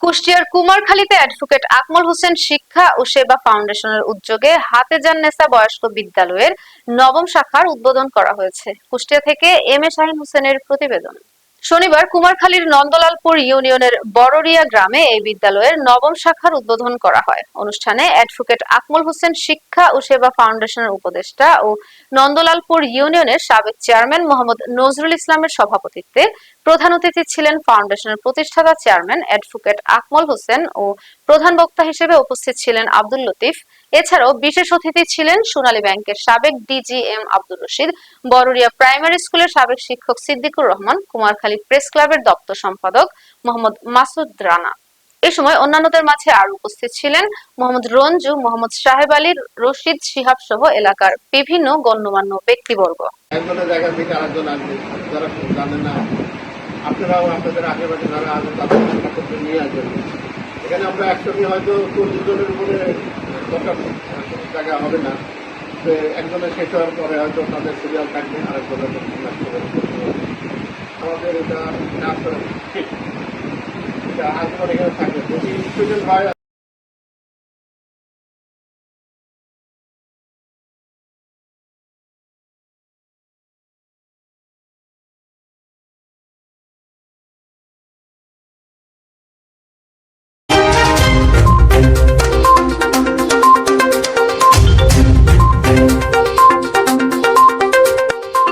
কুষ্টিয়ার কুমারখালীতে অ্যাডভোকেট আকমল হোসেন শিক্ষা ও সেবা ফাউন্ডেশনের উদ্যোগে হাতে যান নেসা বয়স্ক বিদ্যালয়ের নবম শাখার উদ্বোধন করা হয়েছে। কুষ্টিয়া থেকে এম এ শাহিন হোসেনের প্রতিবেদন। শনিবার কুমারখালীর নন্দলালপুর ইউনিয়নের বড়রিয়া গ্রামে এই বিদ্যালয়ের নবম শাখার উদ্বোধন করা হয়। অনুষ্ঠানে অ্যাডভোকেট আকমল হোসেন শিক্ষা ও সেবা ফাউন্ডেশনের উপদেষ্টা ও নন্দলালপুর ইউনিয়নের সাবেক চেয়ারম্যান মোহাম্মদ নজরুল ইসলামের সভাপতিত্বে প্রধান অতিথি ছিলেন ফাউন্ডেশনের প্রতিষ্ঠাতা চেয়ারম্যান অ্যাডভোকেট আকমল হোসেন ও প্রধান বক্তা হিসেবে উপস্থিত ছিলেন আব্দুল লতিফ। এছাড়াও বিশেষ অতিথি ছিলেন সোনালী ব্যাংকের সাবেক ডিজিএম আব্দুর রশিদ বরুরিয়া প্রাইমারি স্কুলের সাবেক শিক্ষক সিদ্দিকুর রহমান, কুমারখালী প্রেস ক্লাবের দপ্তর সম্পাদক মোহাম্মদ মাসুদ রানা। এ সময় অন্যান্যদের মাঝে আরও উপস্থিত ছিলেন মোহাম্মদ রঞ্জু, মোহাম্মদ সাহেব আলী, রশিদ শিহাব সহ এলাকার বিভিন্ন গণ্যমান্য ব্যক্তিবর্গ। জায়গা থেকে আরেকজন আসবে, যারা না। আপনারাও আপনাদের আশেপাশে যারা আছেন, তাদের নিয়ে আসবেন। এখানে আমরা একসঙ্গে হয়তো চল্লিশ জনের উপরে দরকার জায়গা হবে না। তো একজনের শেষ হওয়ার পরে হয়তো তাদের সিরিয়াল থাকবে, আরেকজনের আমাদের এটা ঠিক এটা আজীবন এখানে থাকবে। যদি স্টুডেন্ট হয়